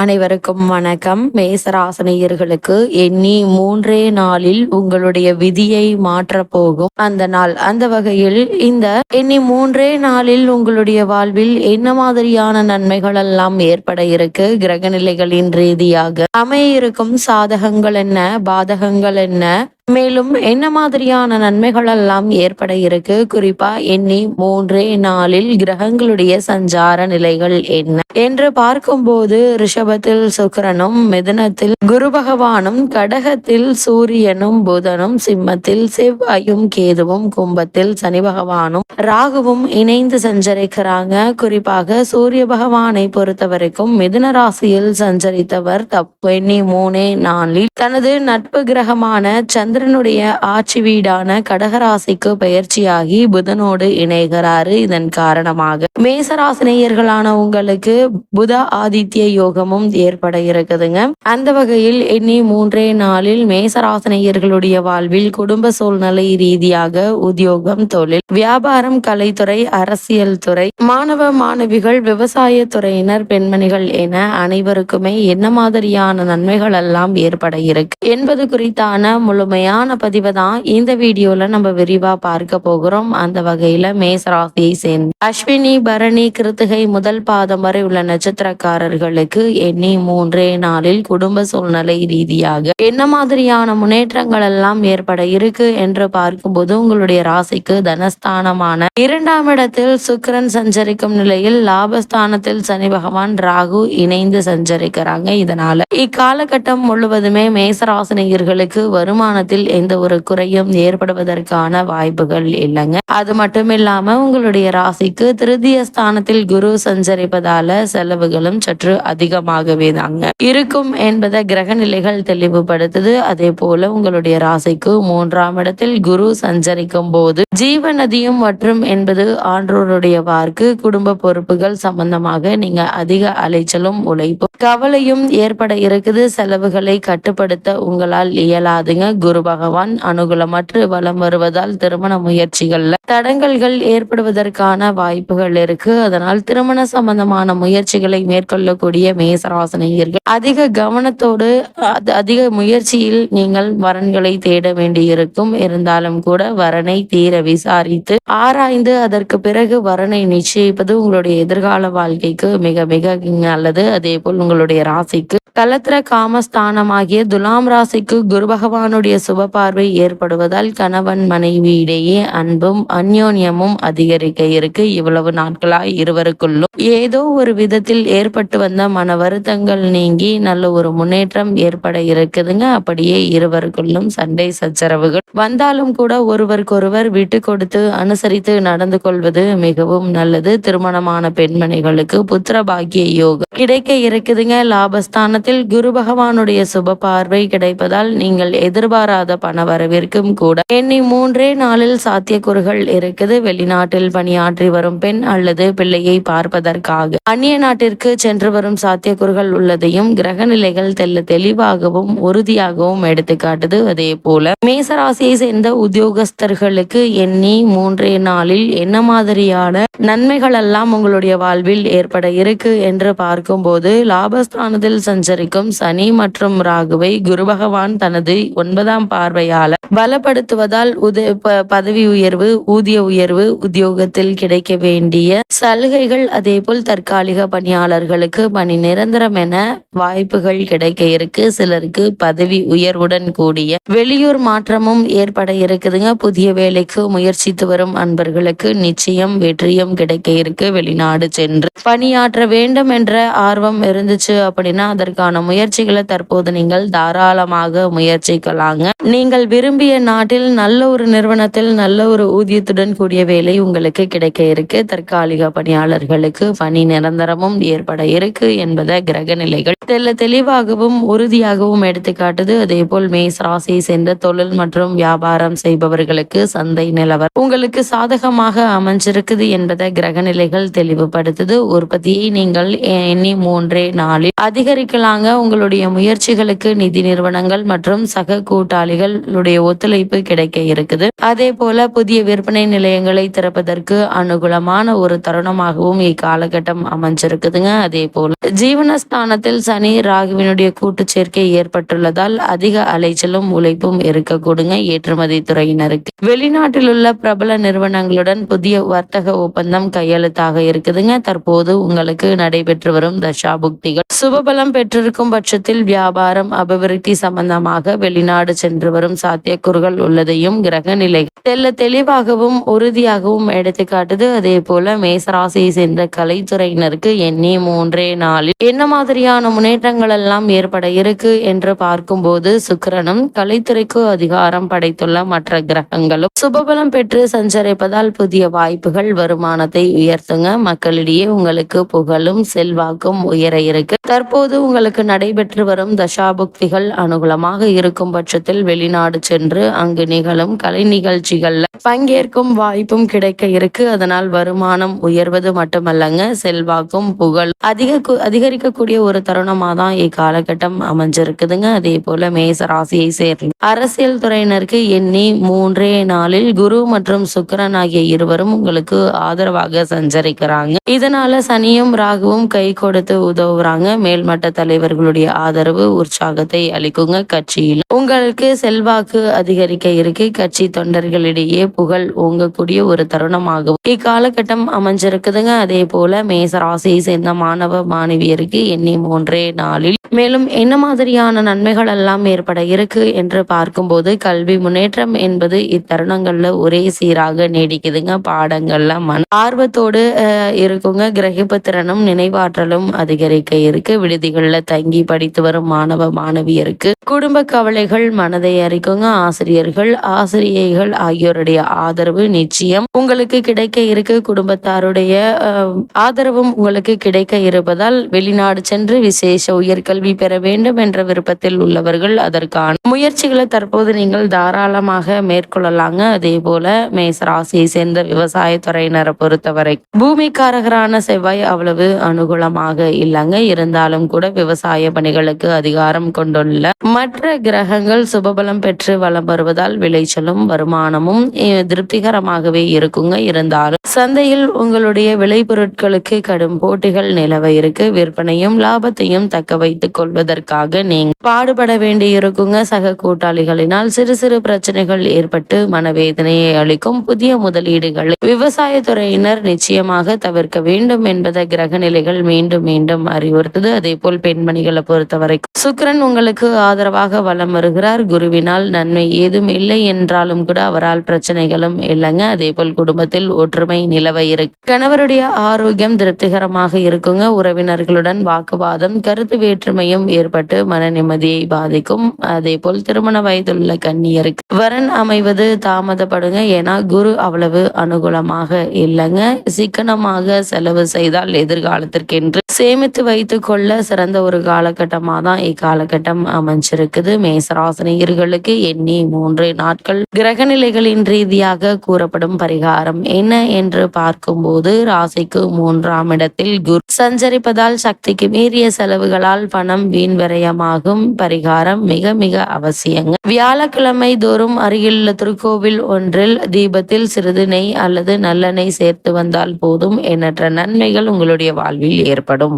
அனைவருக்கும் வணக்கம். மேசராசனையர்களுக்கு எண்ணி மூன்றே நாளில் உங்களுடைய விதியை மாற்ற போகும். அந்த நாள் அந்த வகையில் இந்த எண்ணி மூன்றே நாளில் உங்களுடைய வாழ்வில் என்ன மாதிரியான நன்மைகள் எல்லாம் ஏற்பட இருக்கு? கிரகநிலைகளின் ரீதியாக அமைய இருக்கும் சாதகங்கள் என்ன? பாதகங்கள் என்ன? மேலும் என்ன மாதிரியான நன்மைகள் எல்லாம் ஏற்பட இருக்கு? குறிப்பா எண்ணி மூன்றே நாளில் கிரகங்களுடைய சஞ்சார நிலைகள் என்ன? என்று பார்க்கும்போது ரிஷபத்தில் சுக்கிரனும் மிதனத்தில் குரு பகவானும் கடகத்தில் சூரியனும் புதனும் சிம்மத்தில் செவ்வாயும் கேதுவும் கும்பத்தில் சனி பகவானும் ராகுவும் இணைந்து சஞ்சரிக்கிறாங்க. குறிப்பாக சூரிய பகவானை பொறுத்த வரைக்கும் மிதுன ராசியில் சஞ்சரித்தவர் தப்பு எண்ணி மூணே நாளில் தனது நட்பு கிரகமான சந்திர சந்திரனுடைய ஆட்சி வீடான கடகராசிக்கு பயிற்சியாகி புதனோடு இணைகிறாரு. இதன் காரணமாக மேசராசினியர்களான உங்களுக்கு புத ஆதித்ய யோகமும் ஏற்பட இருக்குதுங்க. அந்த வகையில் எண்ணி மூன்றே நாளில் மேசராசினியர்களுடைய வாழ்வில் குடும்ப சூழ்நிலை ரீதியாக உத்தியோகம் தொழில் வியாபாரம் கலைத்துறை அரசியல் துறை மாணவ மாணவிகள் விவசாய துறையினர் பெண்மணிகள் என அனைவருக்குமே என்ன மாதிரியான நன்மைகள் எல்லாம் ஏற்பட இருக்கு. என்பது குறித்தான முழுமையா முழுமையான பதிவை தான் இந்த வீடியோல நம்ம விரிவா பார்க்க போகிறோம். அந்த வகையில மேசராசியை சேர்ந்து அஸ்வினி பரணி கிருத்திகை முதல் பாதம் வரை உள்ள நட்சத்திரக்காரர்களுக்கு எண்ணி மூன்றே நாளில் குடும்ப சூழ்நிலை ரீதியாக என்ன மாதிரியான முன்னேற்றங்கள் எல்லாம் ஏற்பட இருக்கு என்று பார்க்கும்போது உங்களுடைய ராசிக்கு தனஸ்தானமான இரண்டாம் இடத்தில் சுக்கரன் சஞ்சரிக்கும் நிலையில் லாபஸ்தானத்தில் சனி பகவான் ராகு இணைந்து சஞ்சரிக்கிறாங்க. இதனால இக்காலகட்டம் முழுவதுமே மேசராசினியர்களுக்கு வருமானத்தில் எந்த ஒரு குறையும் ஏற்படுவதற்கான வாய்ப்புகள் இல்லைங்க. அது மட்டும் இல்லாம உங்களுடைய ராசிக்கு திருதிய ஸ்தானத்தில் குரு சஞ்சரிப்பதால செலவுகளும் சற்று அதிகமாகவே தாங்க. இருக்கும் என்பதை கிரக நிலைகள் தெளிவுபடுத்துது. அதே போல உங்களுடைய ராசிக்கு மூன்றாம் இடத்தில் குரு சஞ்சரிக்கும் போது ஜீவ நதியும் மற்றும் என்பது ஆன்றோருடைய வார்க்கு குடும்ப பொறுப்புகள் சம்பந்தமாக நீங்க அதிக அலைச்சலும் உழைப்பும் கவலையும் ஏற்பட இருக்குது. செலவுகளை கட்டுப்படுத்த உங்களால் இயலாதுங்க. குரு பகவான் அனுகூலமற்று வலம் வருவதால் திருமண முயற்சிகள்ல தடங்கல்கள் ஏற்படுவதற்கான வாய்ப்புகள் இருக்கு. அதனால் திருமண சம்பந்தமான முயற்சிகளை மேற்கொள்ளக்கூடிய மேசராசனையர்கள் அதிக கவனத்தோடு அதிக முயற்சியில் நீங்கள் வரன்களை தேட வேண்டியிருக்கும். இருந்தாலும் கூட வரனை தீர விசாரித்து ஆராய்ந்து அதற்கு பிறகு வரனை நிச்சயிப்பது உங்களுடைய எதிர்கால வாழ்க்கைக்கு மிக மிக நல்லது. அதே போல் உங்களுடைய ராசிக்கு கலத்திர காமஸ்தானமாகிய துலாம் ராசிக்கு குரு பகவானுடைய சுப பார்வை ஏற்படுவதால் கணவன் மனைவி இடையே அன்பும் அந்யோன்யமும் அதிகரிக்க இருக்கு. இவ்வளவு நாட்களாய் இருவருக்குள்ளும் ஏதோ ஒரு விதத்தில் ஏற்பட்டு வந்த மன வருத்தங்கள் நீங்கி நல்ல ஒரு முன்னேற்றம் ஏற்பட இருக்குதுங்க. அப்படியே இருவருக்குள்ளும் சண்டை சச்சரவுகள் வந்தாலும் கூட ஒருவருக்கொருவர் விட்டு கொடுத்து அனுசரித்து நடந்து கொள்வது மிகவும் நல்லது. திருமணமான பெண்மணிகளுக்கு புத்திர பாக்கிய யோகம் கிடைக்க இருக்குதுங்க. லாபஸ்தானத்தில் குரு பகவானுடைய சுப பார்வை கிடைப்பதால் நீங்கள் எதிர்பாராத பண வரவிற்கும் கூட. எண்ணி மூன்றே நாளில் சாத்தியக்கூறுகள் இருக்குது. வெளிநாட்டில் பணியாற்றி வரும் பெண் அல்லது பிள்ளையை பார்ப்பதற்காக. அந்நிய நாட்டிற்கு சென்று வரும் சாத்தியக்கூறுகள் உள்ளதையும் கிரக நிலைகள் தெல்ல தெளிவாகவும் உறுதியாகவும் எடுத்துக்காட்டுது. அதே போல மேசராசியை சேர்ந்த உத்தியோகஸ்தர்களுக்கு எண்ணி மூன்றே நாளில் என்ன மாதிரியான நன்மைகள் எல்லாம் உங்களுடைய வாழ்வில் ஏற்பட இருக்கு என்று பார்க்கும்போது லாபஸ்தானத்தில் சஞ்சரிக்கும் சனி மற்றும் ராகுவை குரு பகவான் தனது ஒன்பதாம் பார்வையால பலப்படுத்துவதால் உத ப- பதவி உயர்வு ஊதிய உயர்வு உத்தியோகத்தில் கிடைக்க வேண்டிய சலுகைகள் அதே போல் தற்காலிக பணியாளர்களுக்கு பணி நிரந்தரம் என வாய்ப்புகள் கிடைக்க இருக்கு. சிலருக்கு பதவி உயர்வுடன் கூடிய வெளியூர் மாற்றமும் ஏற்பட இருக்குதுங்க. புதிய வேலைக்கு முயற்சித்து வரும் அன்பர்களுக்கு நிச்சயம் வெற்றியும் கிடைக்க இருக்கு. வெளிநாடு சென்று பணியாற்ற வேண்டும் என்ற ஆர்வம் இருந்துச்சு அப்படின்னா அதற்கான முயற்சிகளை தற்போது நீங்கள் தாராளமாக முயற்சிக்கலாங்க. நீங்கள் விரும்பிய நாட்டில் நல்ல ஒரு நிறுவனத்தில் நல்ல ஒரு ஊதியத்துடன் கூடிய வேலை உங்களுக்கு கிடைக்க இருக்கு. தற்காலிக பணியாளர்களுக்கு பணி நிரந்தரமும் ஏற்பட இருக்கு என்பதை கிரக நிலைகள் தெல்ல தெளிவாகவும் உறுதியாகவும் எடுத்துக்காட்டுது அதே போல் மேஸ் ராசியை சேர்ந்த தொழில் மற்றும் வியாபாரம் செய்பவர்களுக்கு சந்தை நிலவர் உங்களுக்கு சாதகமாக அமைஞ்சிருக்குது என்பதை கிரக நிலைகள் தெளிவுபடுத்துது. உற்பத்தியை நீங்கள் எண்ணி மூன்றே நாளில் அதிகரிக்கலாங்க. உங்களுடைய முயற்சிகளுக்கு நிதி நிறுவனங்கள் மற்றும் சக கூட்டாளி கூட்டாளிகளுடைய ஒத்துழைப்பு கிடைக்க இருக்குது. அதே போல புதிய விற்பனை நிலையங்களை திறப்பதற்கு அனுகூலமான ஒரு தருணமாகவும் இக்காலகட்டம் அமைஞ்சிருக்குதுங்க. அதே போல ஜீவனஸ்தானத்தில் சனி ராகுவினுடைய கூட்டு சேர்க்கை ஏற்பட்டுள்ளதால் அதிக அலைச்சலும் உழைப்பும் இருக்கக்கூடுங்க ஏற்றுமதி துறையினருக்கு. வெளிநாட்டில் உள்ள பிரபல நிறுவனங்களுடன் புதிய வர்த்தக ஒப்பந்தம் கையெழுத்தாக இருக்குதுங்க. தற்போது உங்களுக்கு நடைபெற்று வரும் தசாபுக்திகள். சுபபலம் பெற்றிருக்கும் பட்சத்தில் வியாபாரம் அபிவிருத்தி சம்பந்தமாக வெளிநாடு சென்று வரும் சாத்தியக்கூறுகள் உள்ளதையும் கிரக நிலை தெல்ல தெளிவாகவும் உறுதியாகவும் எடுத்துக்காட்டுது. அதே போல மேசராசியை சேர்ந்த கலைத்துறையினருக்கு எண்ணி மூன்றே நாளில் என்ன மாதிரியான முன்னேற்றங்கள் எல்லாம் ஏற்பட இருக்கு என்று பார்க்கும்போது சுக்கிரனும் கலைத்துறைக்கு அதிகாரம் படைத்துள்ள மற்ற கிரகங்களும் சுபபலம் பெற்று சஞ்சரிப்பதால் புதிய வாய்ப்புகள் வருமானத்தை உயர்த்துங்க. மக்களிடையே உங்களுக்கு புகழும் செல்வாக்கும் உயர இருக்கு. தற்போது உங்களுக்கு நடைபெற்று வரும் தசாபுக்திகள் அனுகூலமாக இருக்கும் பட்சத்தில் வெளிநாடு சென்று அங்கு நிகழும் கலை நிகழ்ச்சிகள்ல பங்கேற்கும் வாய்ப்பும் கிடைக்க இருக்கு. அதனால் வருமானம் உயர்வது மட்டுமல்லங்க செல்வாக்கும் புகழ் அதிக அதிகரிக்கக்கூடிய ஒரு தருணமா தான் இக்காலகட்டம் அமைஞ்சிருக்குதுங்க. அதே போல மேச ராசியை சேர்ந்த அரசியல் துறையினருக்கு எண்ணி மூன்றே நாளில் குரு மற்றும் சுக்கிரன் ஆகிய இருவரும் உங்களுக்கு ஆதரவாக சஞ்சரிக்கிறாங்க. இதனால சனியும் ராகுவும் கை கொடுத்து உதவுறாங்க. மேல்மட்ட தலைவர்களுடைய ஆதரவு உற்சாகத்தை அளிக்குங்க. கட்சியில் உங்களுக்கு செல்வாக்கு அதிகரிக்க இருக்கு. கட்சி தொண்டர்களிடையே புகழ் ஓங்கக்கூடிய ஒரு தருணமாகவும் இக்காலகட்டம் அமைஞ்சிருக்குதுங்க. அதே போல மேச ராசியை சேர்ந்த மாணவ மாணவியருக்கு எண்ணி மூன்றே நாளில் மேலும் என்ன மாதிரியான நன்மைகள் எல்லாம் ஏற்பட இருக்கு என்று பார்க்கும்போது கல்வி முன்னேற்றம் என்பது இத்தருணங்கள்ல ஒரே சீராக நீடிக்குதுங்க. பாடங்கள்ல மன ஆர்வத்தோடு இருக்குங்க. கிரகிப்பு திறனும் நினைவாற்றலும் அதிகரிக்க இருக்கு. விடுதிகள்ல தங்கி படித்து வரும் மாணவ மாணவியருக்கு குடும்ப கவலைகள் மனதை அறிக்குங்க. ஆசிரியர்கள் ஆசிரியைகள் ஆகியோருடைய ஆதரவு நிச்சயம் உங்களுக்கு கிடைக்க இருக்கு. குடும்பத்தாருடைய ஆதரவும் உங்களுக்கு கிடைக்க இருப்பதால் வெளிநாடு சென்று விசேஷ உயர்கல்வி பெற வேண்டும் என்ற விருப்பத்தில் உள்ளவர்கள் அதற்கான முயற்சிகளை தற்போது நீங்கள் தாராளமாக மேற்கொள்ளலாங்க. அதே போல மேசராசியை சேர்ந்த விவசாயத்துறையினரை பொறுத்தவரை பூமிக்காரகரான செவ்வாய் அவ்வளவு அனுகூலமாக இல்லைங்க. இருந்தாலும் கூட விவசாய பணிகளுக்கு அதிகாரம் கொண்டுள்ள மற்ற கிரகங்கள் சுப சுபபலம் பெற்று வலம் வருவதால் விளைச்சலும் வருமானமும் திருப்திகரமாகவே இருக்குங்க. இருந்தாலும் சந்தையில் உங்களுடைய விளைபொருட்களுக்கு கடும் போட்டிகள் நிலவ இருக்கு. விற்பனையும் லாபத்தையும் தக்க வைத்துக் கொள்வதற்காக நீங்க பாடுபட வேண்டி இருக்குங்க சக கூட்டாளிகளினால் சிறு சிறு பிரச்சனைகள் ஏற்பட்டு மனவேதனையை அளிக்கும் புதிய முதலீடுகளை விவசாயத்துறையினர் நிச்சயமாக தவிர்க்க வேண்டும் என்பதை கிரக நிலைகள் மீண்டும் மீண்டும் அறிவுறுத்துது. அதே போல் பெண்மணிகளை பொறுத்தவரைக்கும் சுக்கரன் உங்களுக்கு ஆதரவாக வலம் வருகிறார். குரு குருவினால் நன்மை ஏதும் இல்லை என்றாலும் கூட அவரால் பிரச்சனைகளும் இல்லைங்க. அதே போல் குடும்பத்தில் ஒற்றுமை நிலவ இருக்கு கணவருடைய ஆரோக்கியம் திருப்திகரமாக இருக்குங்க. உறவினர்களுடன் வாக்குவாதம் கருத்து வேற்றுமையும் ஏற்பட்டு மன நிம்மதியை பாதிக்கும். அதே போல் திருமண வயதுள்ள கன்னியருக்கு வரன் அமைவது தாமதப்படுங்க. ஏன்னா குரு அவ்வளவு அனுகூலமாக இல்லைங்க. சிக்கனமாக செலவு செய்தால் எதிர்காலத்திற்கென்று சேமித்து வைத்து கொள்ள சிறந்த ஒரு காலகட்டமாக தான் இக்காலகட்டம் அமைஞ்சிருக்குது. மேசராசனியர்களுக்கு எண்ணி மூன்று நாட்கள் கிரகநிலைகளின் ரீதியாக கூறப்படும் பரிகாரம் என்ன என்று பார்க்கும்போது ராசிக்கு மூன்றாம் இடத்தில் குரு சஞ்சரிப்பதால் சக்திக்கு மீறிய செலவுகளால் பணம் வீண் விரயமாகும். பரிகாரம் மிக மிக அவசியங்க. வியாழக்கிழமை தோறும் அருகிலுள்ள திருக்கோவில் ஒன்றில் தீபத்தில் சிறிது நெய் அல்லது நல்லெண்ணெய் சேர்த்து வந்தால் போதும். எண்ணற்ற நன்மைகள் உங்களுடைய வாழ்வில் ஏற்படும்.